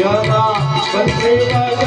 Jagannath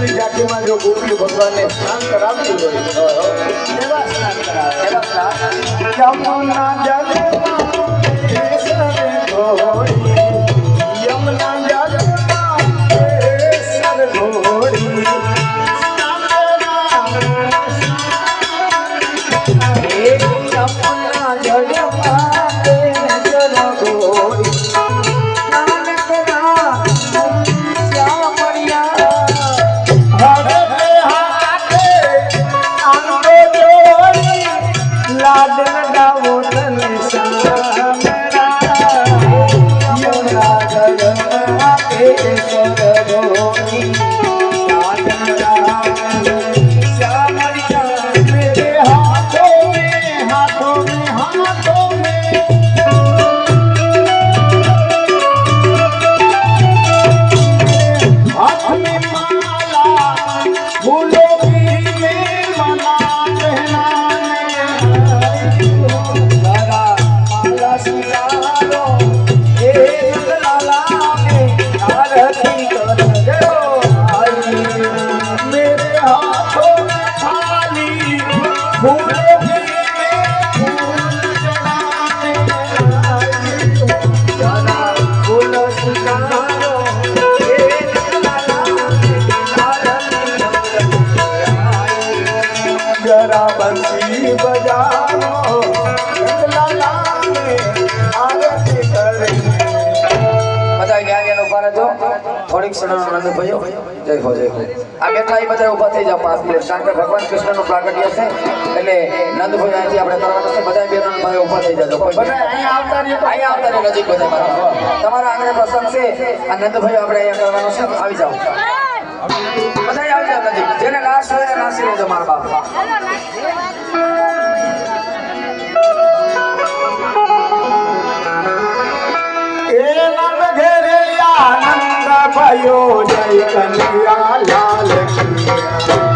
مان جو گو ڀڳوان ڪرايو Obrigada. આ બેઠા એ બધા ઊભા થઈ જાવ પાંચ મિનિટ. કારણ કે ભગવાન કૃષ્ણનું પ્રાગટ્ય છે. એટલે નંદ અહીંથી આપણે કરવાનું છે. બધા બેનો ભાઈ ઊભા થઈ જાજો. આવતા આવતા નહીં નજીક બધા તમારા આંગણે પ્રસંગ છે. આ નંદભાઈ આપણે અહીંયા કરવાનો છે. આવી જાઓ. બધા આવી નજીક. જેને લાશ હોય નાસી લેજો મારા આનંદ भयो जय कन्हैया लाल कन्हैया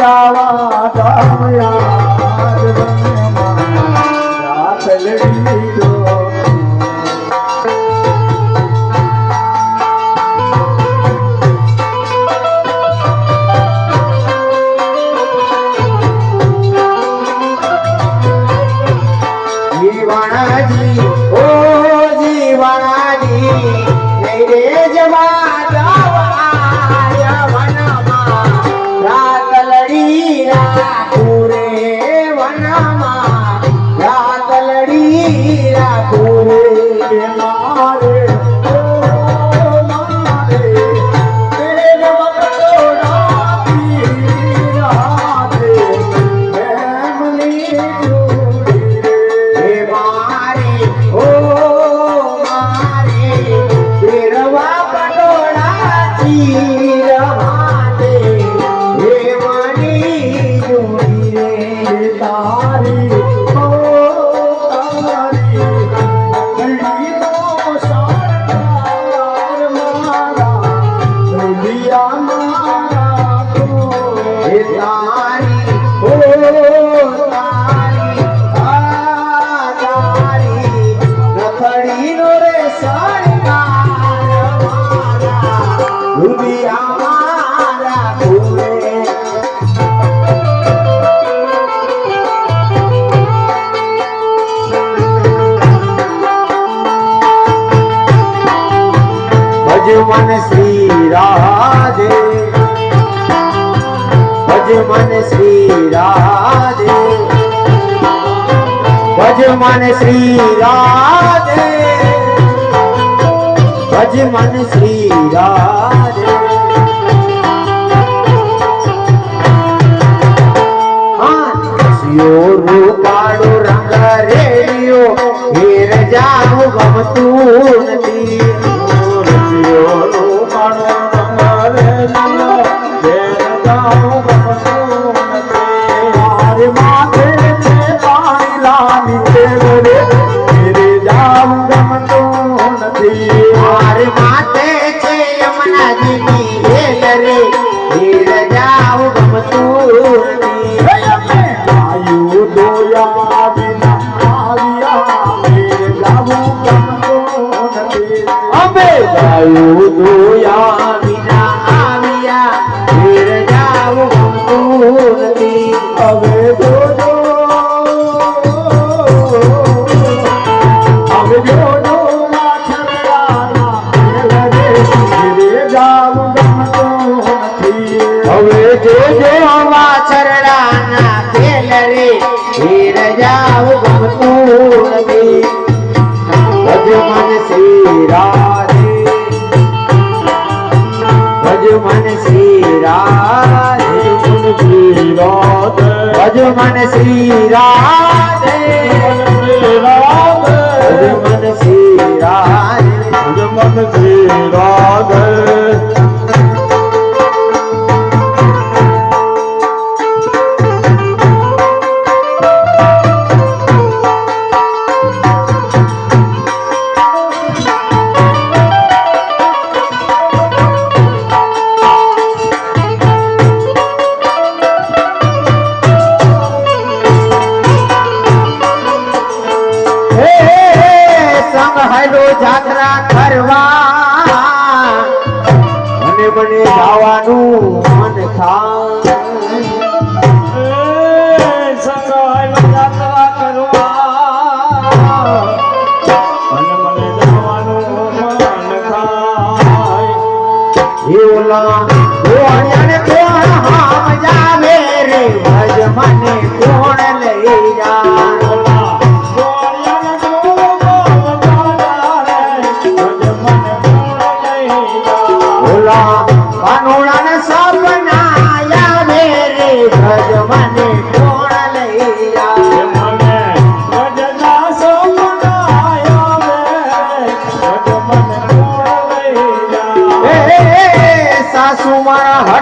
जावा जाया રાખું રાધે. ભજ મન શ્રી રાધે. ભજ મન શ્રી રાધે. ભજ મન શ્રી રાધે. રૂપાળો રંગ રેડિયો. હીર જાનું ગમતું அது மா তোমার শ্রীরাম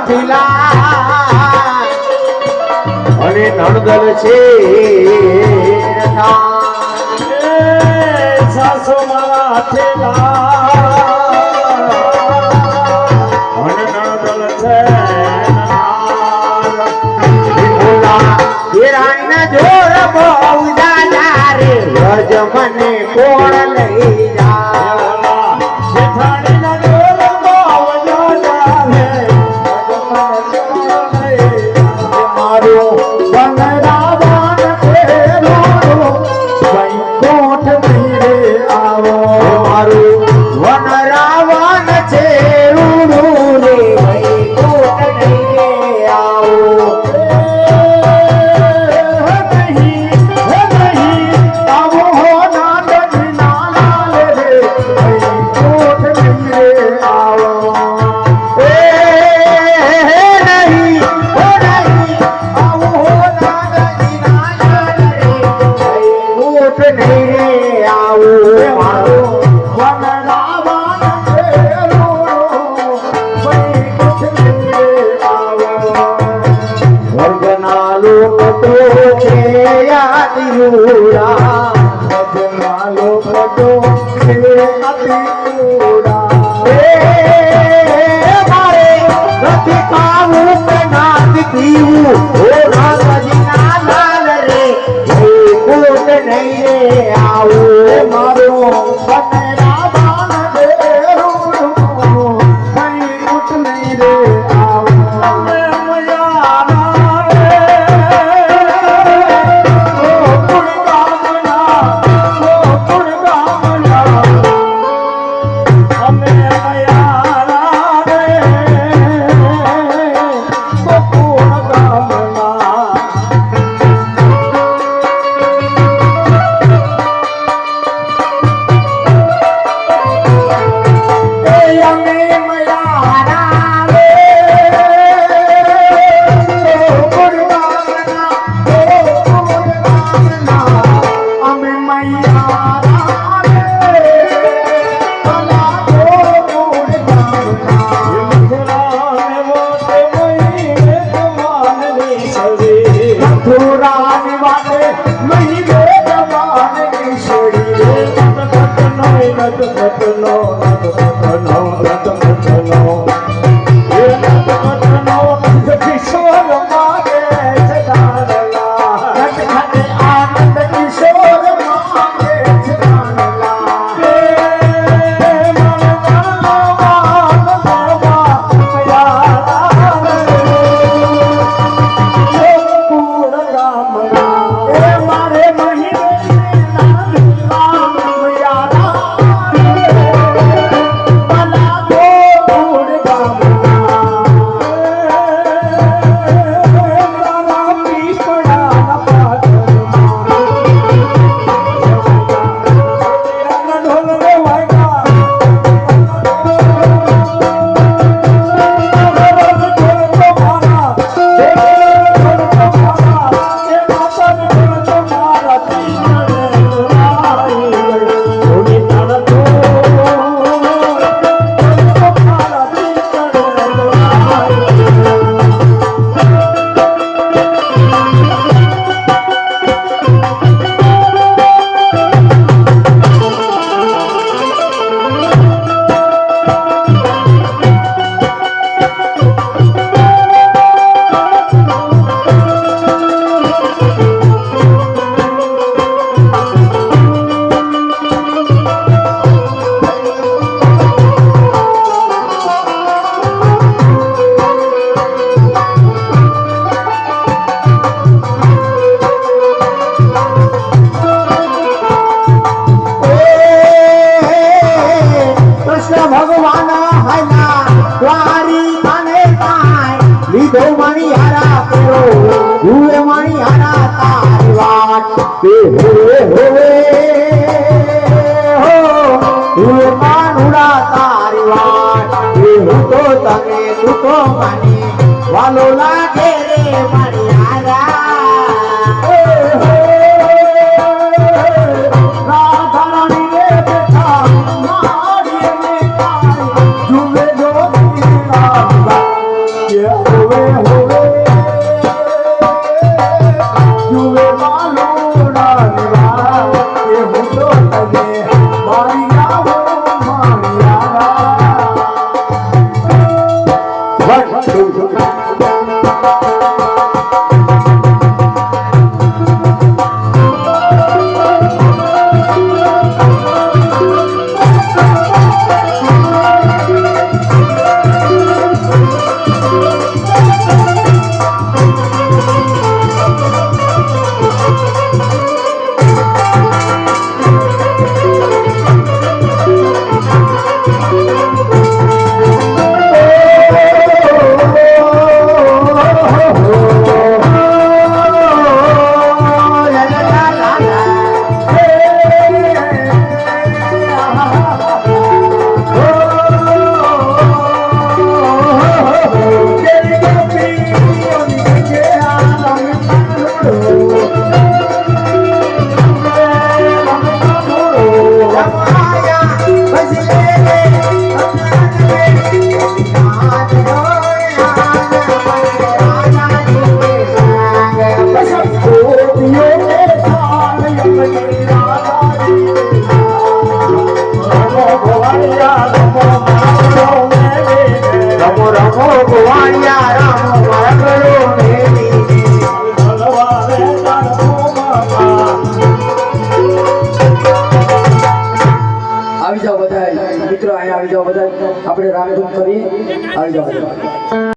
રથલા અને નણગલ છે રથા. નહીં રે આવું મારું ધોમણી હારા પેરો ગુરમણી તું તો તને તું તો માની વાલો લાગે રે માની রে